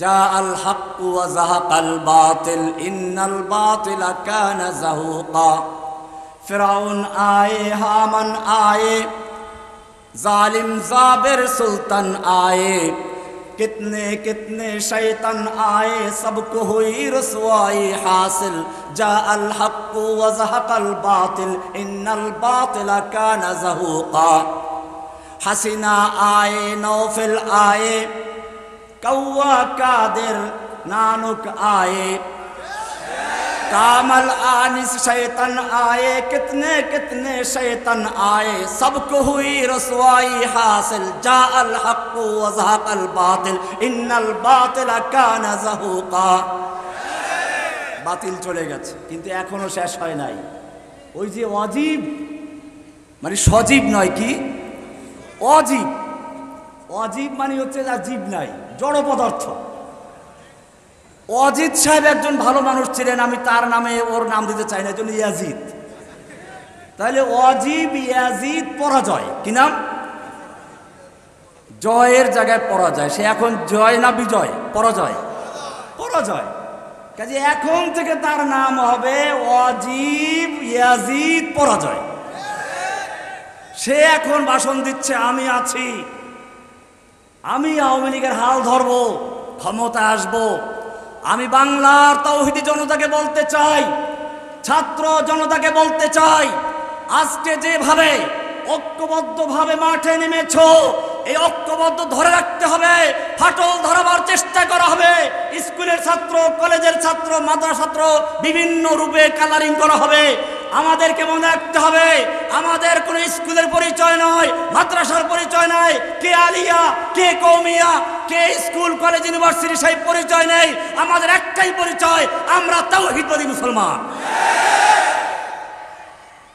جاء الحق وزهق الباطل إن الباطل كان زهوقا. فرعون آي هامن آي ظالم زابر سلطان آي کتنے کتنے شيطان آي سب کو ہوئی رسوائی حاصل. جاء الحق وزهق الباطل إن الباطل كان زهوقا. حسنا آي نوفل آئے नौफिल आए कौआ कादिर नानुक आए कामल आनिस शैतन आए कितने कितने शैतन आए सबको हुई रसवाई हासिल जा अल हक वजहक अल बातिल इन्नल बातिल कान जहूका বাতিল চলে গেছে কিন্তু এখনো শেষ হয় নাই ওই যে অজীব মানে সজীব নয় কি অজীব অজীব মানে হচ্ছে যা জীব নাই জড় পদার্থ। অজিত সাহেব একজন ভালো মানুষ ছিলেন, আমি তার নামে ওর নাম দিতে চাই না জন্য ইয়াজিদ। তাহলে অজীব, ইয়াজিদ, পরাজয়। কি নাম? জয়ের জায়গায় পরাজয়। সে এখন জয় না বিজয়? পরাজয়। পরাজয়। কাজে এখন থেকে তার নাম হবে অজীব, ইয়াজিদ, পরাজয়। সে এখন ভাষণ দিচ্ছে, আমি আছি। আমি আওয়ামী লীগের হাল ধরবো ক্ষমতা আসব। আমি বাংলার তৌহিদি জনতাকে বলতে চাই, ছাত্র জনতাকে বলতে চাই, আজকে যেভাবে ঐক্যবদ্ধভাবে মাঠে নেমেছ, এই ঐক্যবদ্ধ ধরে রাখতে হবে, ফাটল ধরাবার চেষ্টা করা হবে। স্কুলের ছাত্র, কলেজের ছাত্র মাদ্রাসা ছাত্র বিভিন্ন রূপে কালারিং করা হবে। আমাদেরকে মনে রাখতে হবে, আমাদের কোনো স্কুলের পরিচয় নয়, মাদ্রাসার পরিচয় নাই, কে আলিয়া, কে কৌমিয়া, কে স্কুল, কলেজ, ইউনিভার্সিটি, সেই পরিচয় নেই। আমাদের একটাই পরিচয়, আমরা তাও হিতবাদী মুসলমান।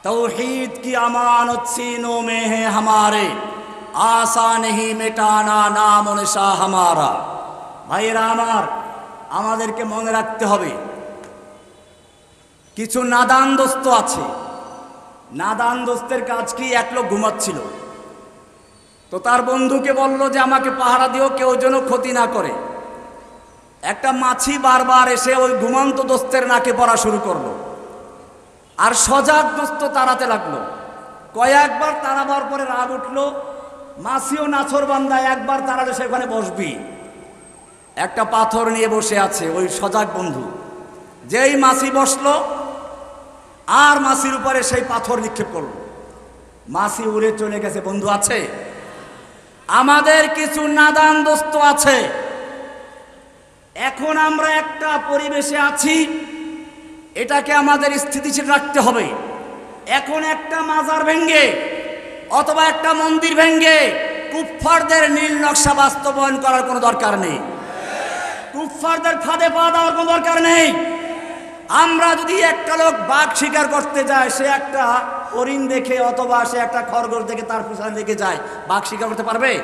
তৌহিদ কি আমান سینوں میں ہے ہمارے آسا মেটানা নাম نشا হামারা। ভাইরা আমার, আমাদেরকে মনে রাখতে হবে কিছু নাদান দোস্ত আছে। নাদান দোস্তের কাজ কি এক লোক ঘুমাচ্ছিল? তো তার বন্ধুকে বলল যে, আমাকে পাহারা দিও, কেউ যেন ক্ষতি না করে। একটা মাছি বারবার এসে ওই ঘুমন্ত দোস্তের নাকে পড়া শুরু করল। আর সজাগ দোস্ত তাড়াতে লাগল। কয়েকবার তাড়াবার পরে রাগ উঠল মাসিও নাছর বান্দা, একবার তাড়ালে সেখানে বসবি। একটা পাথর নিয়ে বসে আছে ওই সজাগ বন্ধু। যেই মাছি বসল আর মাসির উপরে সেই পাথর নিক্ষেপ করল। মাসি উড়ে চলে গেছে, বন্ধু আছে? আমাদের কিছু নাদান দোস্ত আছে। এখন আমরা একটা পরিবেশে আছি, এটাকে আমাদের স্থিতিশীল রাখতে হবে। এখন একটা মাজার ভেঙ্গে অথবা একটা মন্দির ভেঙ্গে কুফফারদের নীল নকশা বাস্তবায়ন করার কোনো দরকার নেই। কুফফারদের ফাঁদে পা দেওয়ার কোনো দরকার নেই। আমরা যদি একটা লোক বাঘ শিকার করতে যায়, সে একটা হরিণ দেখে অথবা সে একটা খরগোশ দেখে তার পিছনে লেগে যায়, বাঘ শিকার করতে পারবে?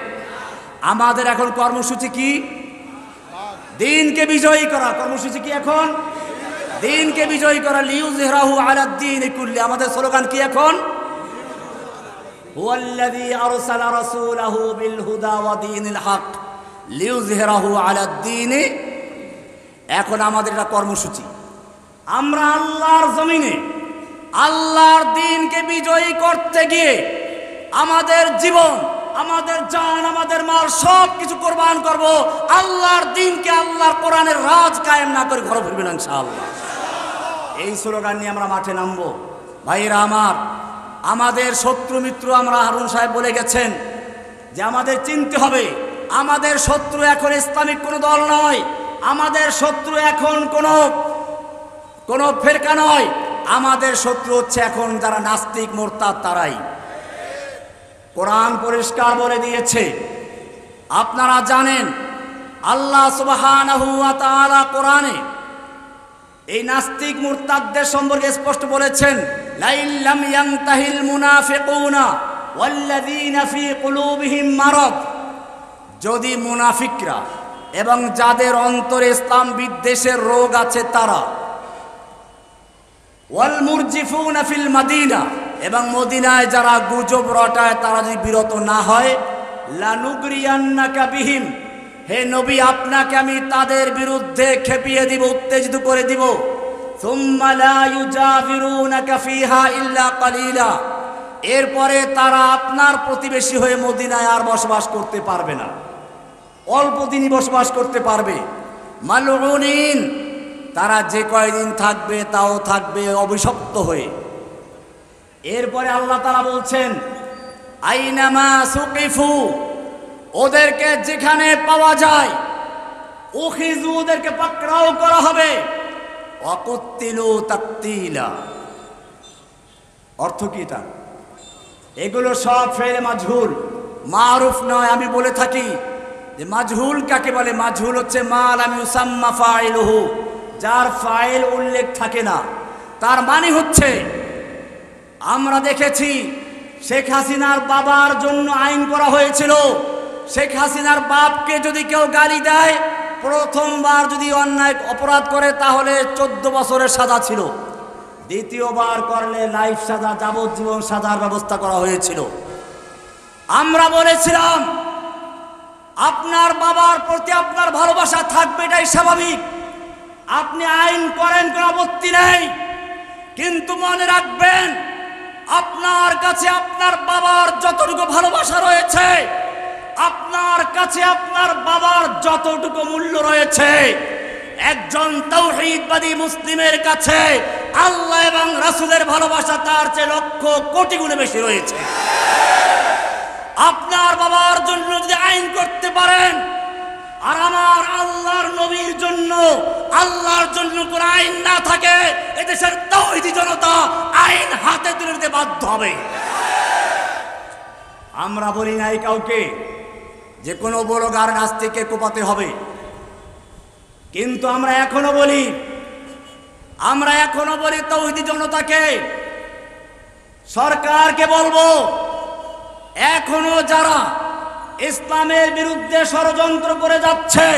আমাদের এখন কর্মসূচি কি? দিনকে বিজয়ী করা। কর্মসূচি কি এখন? দিনকে বিজয়ী করা। লিউ জেহরাহু আলাদ্দিন কুল্লি। আমাদের স্লোগান কি এখন? বিল এখন আমাদের এটা কর্মসূচি। আমরা আল্লাহর জমিনে, আল্লাহর দিনকে বিজয়ী করতে গিয়ে আমাদের জীবন, আমাদের জান, আমাদের মাল সব কিছু কোরবান করব। আল্লাহর দিনকে আল্লাহর কোরআনের রাজ কায়েম না করে ঘরে ফিরবেন এই স্লোগান নিয়ে আমরা মাঠে নামবো। ভাইরা আমার, আমাদের শত্রু মিত্র আমরা হারুন সাহেব বলে গেছেন যে আমাদের চিনতে হবে, আমাদের শত্রু এখন ইসলামিক কোনো দল নয়, আমাদের শত্রু এখন কোনো কোনো ফেরকা নয়। আমাদের শত্রু হচ্ছে এখন যারা নাস্তিক, মোরতাদ তারাই। কোরআন পরিষ্কার বলে দিয়েছে, আপনারা জানেন, আল্লাহ সুবহানাহু ওয়া কোরআনে এই নাস্তিক, মুরতাদদের সম্পর্কে স্পষ্ট বলেছেন যদি মুনাফিকরা এবং যাদের অন্তরে ইসলাম বিদ্বেষের রোগ আছে তারা ওয়াল মুরজিফুন ফিল মাদিনা, এবং মদিনায় যারা গুজব রটায়, তারা যদি বিরত না হয়, লানুগ্রিয়ান্নাকা বিহীন হে নবী, আপনাকে আমি তাদের বিরুদ্ধে খেপিয়ে দিব, উত্তেজিত করে দিব। এরপরে তারা আপনার প্রতিবেশী হয়ে মদিনায় আর বসবাস করতে পারবে না। অল্প দিনই বসবাস করতে পারবে। মালুন তারা যে কয়দিন থাকবে, তাও থাকবে অভিশপ্ত হয়ে। এরপরে আল্লাহ তারা বলছেন, আইনামা সুকিফু, ওদেরকে যেখানে পাওয়া যায় উখিজু ওদেরকে পাকড়াও করা হবে। অকুত্তিলু তাকতিলা। অর্থ কি এটা? এগুলো সব ফেলে মাঝহুল মারুফ নয়, আমি বলে থাকি যে মাঝহুল কাকে বলে? মাঝহুল হচ্ছে মাল আমি উসাম্মা ফাইলহু। যার ফাইল উল্লেখ থাকে না, তার মানে হচ্ছে, আমরা দেখেছি শেখ হাসিনার বাবার জন্য আইন করা হয়েছিল। শেখ হাসিনার বাপকে যদি কেউ গালি দেয়, প্রথমবার যদি অন্যায় অপরাধ করে, তাহলে চোদ্দ বছরের সাজা ছিল। দ্বিতীয়বার করলে লাইফ সাজা, যাবজ্জীবন সাজার ব্যবস্থা করা হয়েছিল। আমরা বলেছিলাম, আপনার বাবার প্রতি আপনার ভালোবাসা থাকবে, এটাই স্বাভাবিক। আপনি আইন করেন, কোনো আপত্তি নেই। কিন্তু মনে রাখবেন, আপনার কাছে আপনার বাবার যতটুকু ভালোবাসা রয়েছে, আপনার কাছে আপনার বাবার যতটুকু মূল্য রয়েছে, একজন তৌহিদবাদী মুসলিমের কাছে আল্লাহ এবং রাসূলের ভালোবাসা তার চেয়ে লক্ষ কোটি গুণে বেশি রয়েছে। আপনার বাবার জন্য যদি আইন করতে পারেন আর আমার আল্লাহর নবীর জন্য, আল্লাহর জন্য কোন আইন না থাকে, এদেশের তৌহিদি জনতা আইন হাতে তুলে নিতে বাধ্য হবে। আমরা বলি নাই কাউকে, যে কোনো বড়গার নাস্তিককে কোপাতে হবে। কিন্তু আমরা এখনও বলি, আমরা এখনও বলি তৌহিদি জনতাকে, সরকারকে বলব, এখনও যারা ইসলামের বিরুদ্ধে ষড়যন্ত্র করে যাচ্ছে,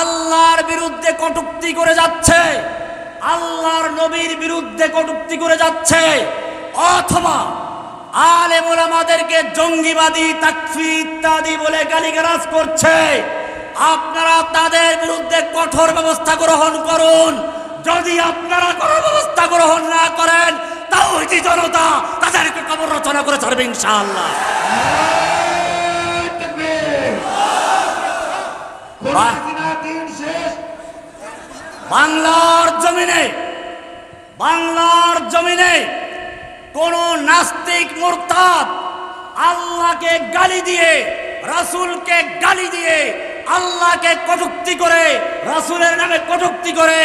আল্লাহর বিরুদ্ধে কটুক্তি করে যাচ্ছে, আল্লাহর নবীর বিরুদ্ধে কটুক্তি করে যাচ্ছে, অথবা আলেম ওলামাদেরকে জঙ্গিবাদী তাকফি ইত্যাদি বলে গালিগালাজ করছে। আপনারা তাদের বিরুদ্ধে কঠোর ব্যবস্থা গ্রহণ করুন। যদি আপনারা কোনো ব্যবস্থা গ্রহণ না করেন, তাও জনতা তাদেরকে কবর রচনা করে ছাড়বে ইনশাআল্লাহ বাহ। বাংলার জমিনে বাংলার জমিনে কোন নাস্তিক মোরতাদ আল্লাহকে গালি দিয়ে, রাসূলকে গালি দিয়ে, আল্লাহকে কটুক্তি করে, রাসুলের নামে কটুক্তি করে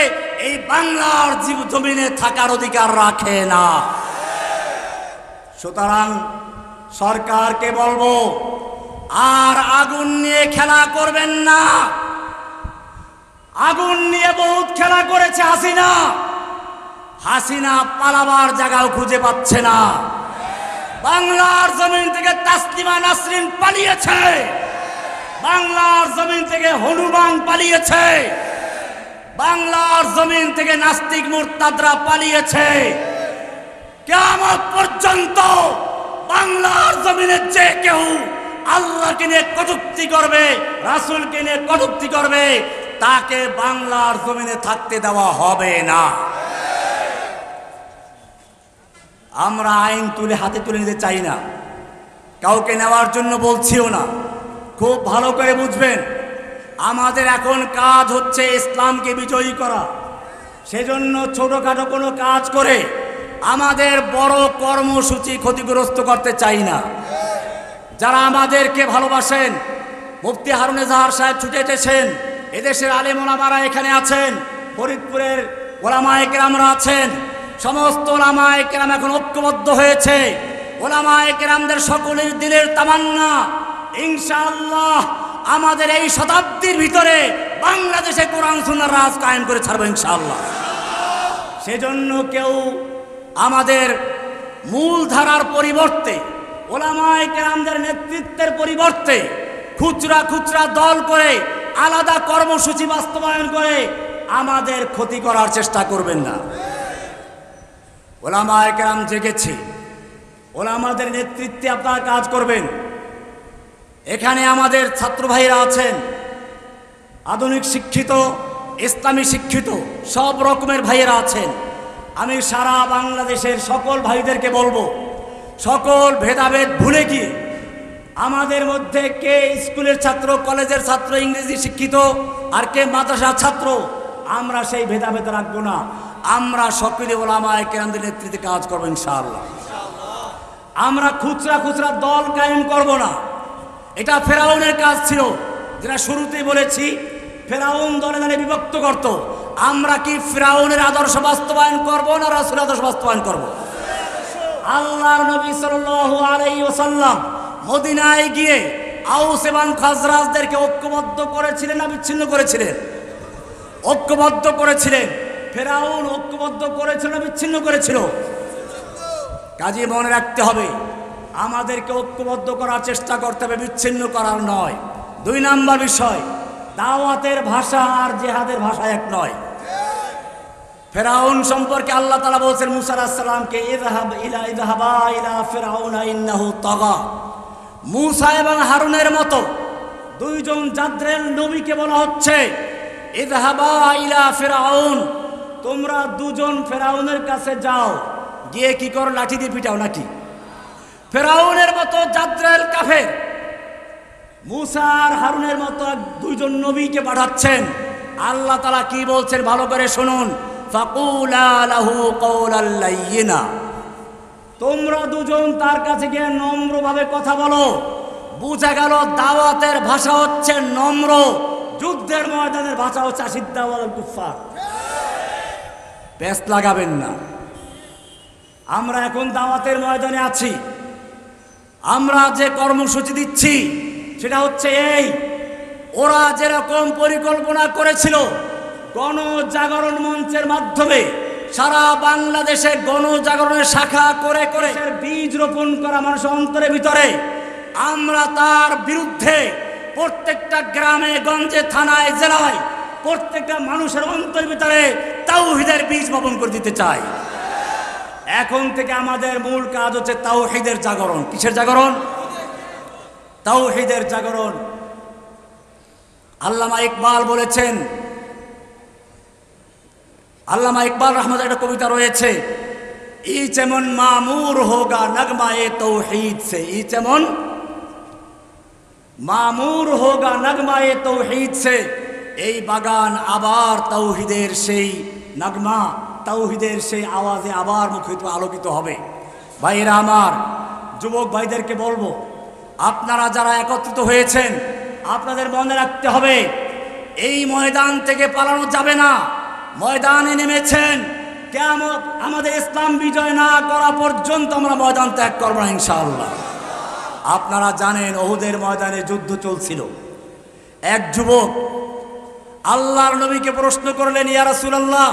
এই বাংলার জীব জমিনে থাকার অধিকার রাখে না। সুতরাং সরকারকে বলব আর আগুন নিয়ে খেলা করবেন না। আগুন নিয়ে বহুত খেলা করেছে হাসিনা। হাসিনা পালাবার জায়গাও খুঁজে পাচ্ছে না। বাংলার জমিন থেকে তাসলিমা নাসরিন পালিয়েছে। বাংলার জমিন থেকে হনুমান পালিয়েছে। বাংলার জমিন থেকে নাস্তিক মুরতাদরা পালিয়েছে। কেমন পর্যন্ত বাংলার জমিনে যে কেউ আল্লাহকে নিয়ে কটুক্তি করবে, রাসূলকে নিয়ে কটুক্তি করবে, তাকে বাংলার জমিনে থাকতে দেওয়া হবে না। আমরা আইন তুলে হাতে তুলে নিতে চাই না। কাউকে নেওয়ার জন্য বলছিও না। খুব ভালো করে বুঝবেন, আমাদের এখন কাজ হচ্ছে ইসলামকে বিজয়ী করা। সেজন্য ছোটোখাটো কোনো কাজ করে আমাদের বড় কর্মসূচি ক্ষতিগ্রস্ত করতে চাই না। যারা আমাদেরকে ভালোবাসেন, মুফতি হারুন এজাহার সাহেব ছুটে এসেছেন, এদেশের ওলামারা এখানে আছেন, ফরিদপুরের ওলামায় কেরামরা আছেন, সমস্ত ওলামায় কেরাম এখন ঐক্যবদ্ধ হয়েছে। ওলামায় কেরামদের সকলের দিলের তামান্না, ইনশাআল্লাহ আমাদের এই শতাব্দীর ভিতরে বাংলাদেশে কোরআন সুন্নার রাজ কায়েম করে ছাড়বো ইনশাআল্লাহ। সেজন্য কেউ আমাদের মূল ধারার পরিবর্তে ওলামায় কেরামদের নেতৃত্বের পরিবর্তে খুচরা খুচরা দল করে আলাদা কর্মসূচি বাস্তবায়ন করে আমাদের ক্ষতি করার চেষ্টা করবেন না। ওলামায় কেরাম জেগেছে। ওলামাদের নেতৃত্বে আপনারা কাজ করবেন। এখানে আমাদের ছাত্র ভাইরা আছেন। আধুনিক শিক্ষিত, ইসলামী শিক্ষিত, সব রকমের ভাইয়েরা আছেন। আমি সারা বাংলাদেশের সকল ভাইদেরকে বলব সকল ভেদাভেদ ভুলে গিয়ে আমাদের মধ্যে কে স্কুলের ছাত্র, কলেজের ছাত্র, ইংরেজি শিক্ষিত আর কে মাদ্রাসার ছাত্র? আমরা সেই ভেদাভেদ রাখব না। আমরা সকলে ওলামায় কেরামদের নেতৃত্বে কাজ করব ইনশাআল্লাহ। আমরা খুচরা খুচরা দল কায়েম করব না। এটা ফেরাউনের কাজ ছিল। যেটা শুরুতেই বলেছি, ফেরাউন দলে দলে বিভক্ত করত। আমরা কি ফেরাউনের আদর্শ বাস্তবায়ন করব না রাসুল আদর্শ বাস্তবায়ন করব? আল্লাহর নবী সাল্লাল্লাহু আলাইহি ওয়াসাল্লাম মদিনায় গিয়ে আউস এবং খাজরাজদেরকে ঐক্যবদ্ধ করেছিলেন না বিচ্ছিন্ন করেছিলেন? ঐক্যবদ্ধ করেছিলেন। ফেরাউন ঐক্যবদ্ধ করেছিল না বিচ্ছিন্ন করেছিল? কাজে মনে রাখতে হবে, আমাদেরকে ঐক্যবদ্ধ করার চেষ্টা করতে হবে, বিচ্ছিন্ন করার নয়। দুই নাম্বার বিষয়, দাওয়াতের ভাষা আর জেহাদের ভাষা এক নয়। ফেরাউন সম্পর্কে আল্লাহ তালা বলছেন, মুসা আসসালামকে ইদহাব ইলা ইদহাবা ইলা ফেরাউনা ইন্নাহু তাগা। মুসা এবং হারুনের মতো দুইজন জাদ্রেল নবীকে বলা হচ্ছে ইদহাবা ইলা ফেরাউন, তোমরা দুজন ফেরাউনের কাছে যাও, গিয়ে কি করো, লাঠি দিয়ে পিটাও নাকি? ফেরাউনের মতো জাদ্রেল কাফের, মুসা আর হারুনের মতো দুইজন নবীকে পাঠাচ্ছেন। আল্লাহ তালা কি বলছেন, ভালো করে শুনুন। তোমরা দুজন তার কাছে গিয়ে নম্রভাবে কথা বলো। বুঝা গেল দাওয়াতের ভাষা হচ্ছে নম্র। যুদ্ধের ময়দানের ভাষা হচ্ছে আসিদ্দাওয়াল পেস্ট লাগাবেন না। আমরা এখন দাওয়াতের ময়দানে আছি। আমরা যে কর্মসূচি দিচ্ছি, সেটা হচ্ছে এই। ওরা যেরকম পরিকল্পনা করেছিল গণজাগরণ মঞ্চের মাধ্যমে সারা বাংলাদেশে গণজাগরণের শাখা করে করে বীজ রোপণ করা মানুষের অন্তরের ভিতরে আমরা তার বিরুদ্ধে প্রত্যেকটা গ্রামে, গঞ্জে, থানায়, জেলায় প্রত্যেকটা মানুষের অন্তরের ভিতরে তাওহিদের বীজ বপন করে দিতে চাই। এখন থেকে আমাদের মূল কাজ হচ্ছে তাওহিদের জাগরণ। কিসের জাগরণ? তাওহিদের জাগরণ। আল্লামা ইকবাল বলেছেন আল্লামা ইকবাল রহমত একটা কবিতা রয়েছে, ই যেমন মামুর হোগা নগমায়ে তৌহিদ সে, ই যেমন মামুর হোগা নগমায়ে তৌহিদ সে, এই বাগান আবার তৌহিদের সেই নগমা, তৌহিদের সেই আওয়াজে আবার মুখিত আলোকিত হবে। ভাইরা আমার, যুবক ভাইদেরকে বলব, আপনারা যারা একত্রিত হয়েছেন, আপনাদের মনে রাখতে হবে, এই ময়দান থেকে পালানো যাবে না। ময়দানে নেমেছেন। কেমন আমাদের ইসলাম বিজয় না করা পর্যন্ত আমরা ময়দান ত্যাগ করব না, ইনশাআল্লাহ। আপনারা জানেন ওহুদের ময়দানে যুদ্ধ চলছিল। এক যুবক আল্লাহর নবীকে প্রশ্ন করলেন, ইয়া রাসূলুল্লাহ,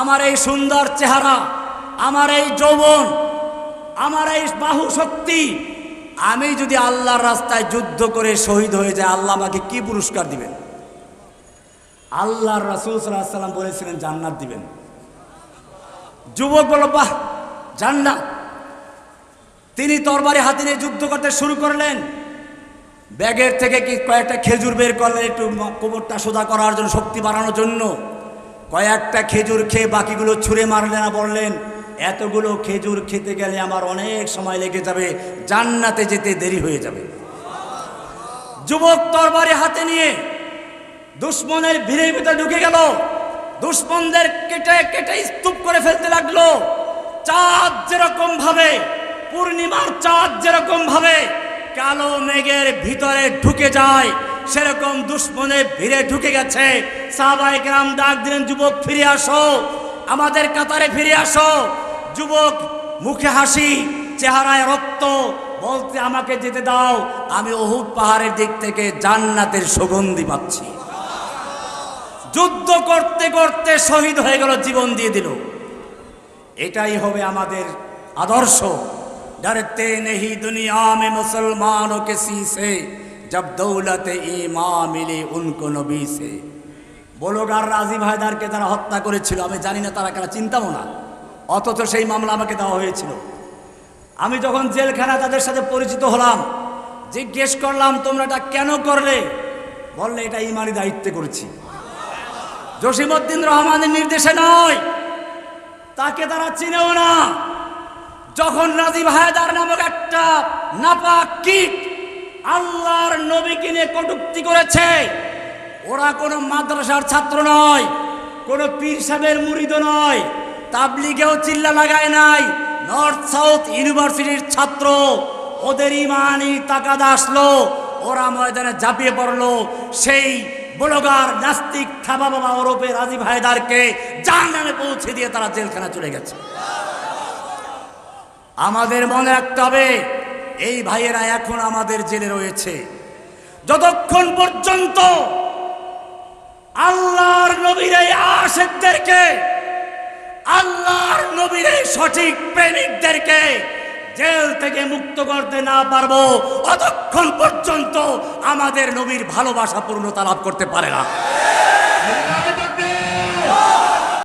আমার এই সুন্দর চেহারা, আমার এই যৌবন, আমার এই বাহু শক্তি, আমি যদি আল্লাহর রাস্তায় যুদ্ধ করে শহীদ হয়ে যায় আল্লাহ আমাকে কি পুরস্কার দিবেন? আল্লাহর রাসূল আলাইহি সাল্লাম বলেছিলেন, জান্নাত দিবেন। যুবক বলল, বাহ, জান্নাত। তিনি তরবারি হাতে নিয়ে যুদ্ধ করতে শুরু করলেন। ব্যাগের থেকে কি কয়েকটা খেজুর বের করলেন একটু কোমরটা সোজা করার জন্য, শক্তি বাড়ানোর জন্য? কয়েকটা খেজুর খেয়ে বাকিগুলো ছুঁড়ে মারলেন বললেন, এতগুলো খেজুর খেতে গেলে আমার অনেক সময় লেগে যাবে, জান্নাতে যেতে দেরি হয়ে যাবে। যুবক তরবারি হাতে নিয়ে দুশ্মনের ভিড়ের ভিতরে ঢুকে গেল। দুশ্মনদের কেটে কেটে স্তূপ করে ফেলতে লাগল। চাঁদ যেরকম ভাবে, পূর্ণিমার চাঁদ যেরকম ভাবে, কালো মেঘের ভিতরে ঢুকে যায়, সেরকম দুশ্মনের ভিড়ে ঢুকে গেছে। সাহাবাই গ্রাম ডাক দিলেন, যুবক, ফিরে আসো। আমাদের কাতারে ফিরে আসো। যুবক মুখে হাসি, চেহারায় রক্ত, বলতে আমাকে যেতে দাও। আমি অহুদ পাহাড়ের দিক থেকে জান্নাতের সুগন্ধি পাচ্ছি। যুদ্ধ করতে করতে শহীদ হয়ে গেল, জীবন দিয়ে দিল। এটাই হবে আমাদের আদর্শ। ডরতে নেহি দুনিয়া মে মুসলমানও কে সে জব দৌলত ইমা মিলে উনকো নবী সে। বোলোগার রাজি ভাইদারকে তারা হত্যা করেছিল, আমি জানি না তারা কেন চিন্তাও না। অথচ সেই মামলা আমাকে দেওয়া হয়েছিল। আমি যখন জেলখানা তাদের সাথে পরিচিত হলাম, জিজ্ঞেস করলাম তোমরা এটা কেন করলে? বললে, এটা ইমানি দায়িত্বে করেছি। জসিমউদ্দিন রহমানের নির্দেশে নয়। তাকে তারা চিনেও না। যখন রাজীব হায়দার নামক একটা নাপাক কীট আল্লাহর নবীকে নিয়ে কটুক্তি করেছে, ওরা কোনো মাদ্রাসার ছাত্র নয়, কোনো পীর সাহেবের মুরিদ নয়, তাবলিগেও চিল্লা লাগায় নাই, নর্থ সাউথ ইউনিভার্সিটির ছাত্র। ওদের ইমানই তাকাদা আসলো, ওরা ময়দানে ঝাঁপিয়ে পড়ল, সেই বলগার নাস্তিক থাবা বাবা ওরফে রাজীব হায়দারকে জান নামে পৌঁছে দিয়ে তারা জেলখানা চলে গেছে। আমাদের মনে রাখতে হবে, এই ভাইয়েরা এখন আমাদের জেলে রয়েছে। যতক্ষণ পর্যন্ত আল্লাহর নবীর এই আশেকদেরকে, আল্লাহর নবীর এই সঠিক প্রেমিকদেরকে জেল থেকে মুক্ত করতে না পারব, অতক্ষণ পর্যন্ত আমাদের নবীর ভালোবাসা পূর্ণতা লাভ করতে পারে না।